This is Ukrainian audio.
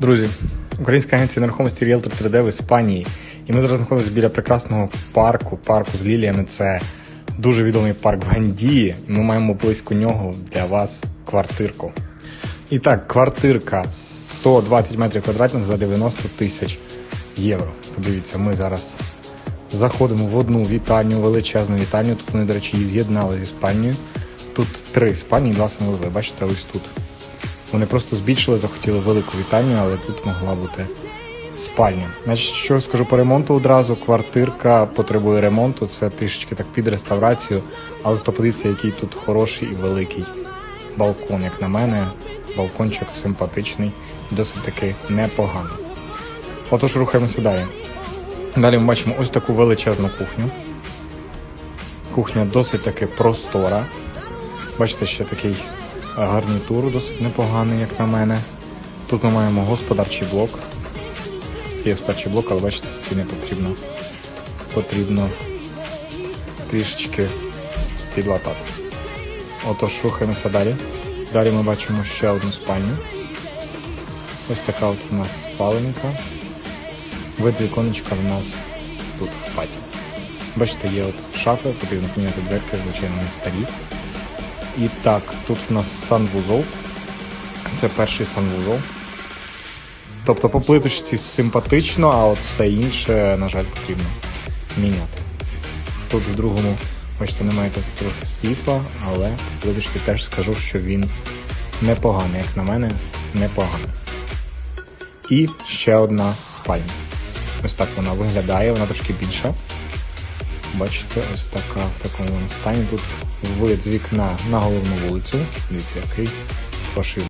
Друзі, українська агенція нерухомості Realtor 3D в Іспанії. І ми зараз знаходимося біля прекрасного парку, парку з ліліями. Це дуже відомий парк в Гандії. Ми маємо близько нього для вас квартирку. І так, квартирка 120 метрів квадратних за 90 тисяч євро. Подивіться, ми зараз заходимо в одну вітальню, величезну вітальню. Тут вони, до речі, з'єднали з Іспанією. Тут три спальні і два санвузли. Бачите, ось тут. Вони просто збільшили, захотіли велику вітальню, але тут могла бути спальня. Значить, що скажу по ремонту одразу. Квартирка потребує ремонту, це трішечки так під реставрацію, але зато подивіться, який тут хороший і великий балкон, як на мене. Балкончик симпатичний, досить таки непоганий. Отож, рухаємося далі. Далі ми бачимо ось таку величезну кухню. Кухня досить таки простора. Бачите, ще такий гарнітур досить непоганий, як на мене. Тут ми маємо господарчий блок. Є господарчий блок, але бачите, стіни потрібно, потрібно трішечки підлатати. Отож, рухаємося далі. Далі ми бачимо ще одну спальню. Ось така от у нас спаленка. Вид віконечка в нас тут в паті. Бачите, є от шафи, потрібно поміняти дверки, звичайно, вони старі. І так, тут в нас санвузол. Це перший санвузол. Тобто по плиточці симпатично, а от все інше, на жаль, потрібно міняти. Тут в другому, бачите, немає тут трохи світла, але по плиточці теж скажу, що він непоганий, як на мене, непоганий. І ще одна спальня. Ось так вона виглядає, вона трошки більша. Бачите, ось така в такому стані. Тут вид з вікна на головну вулицю. Дивіться, який хороший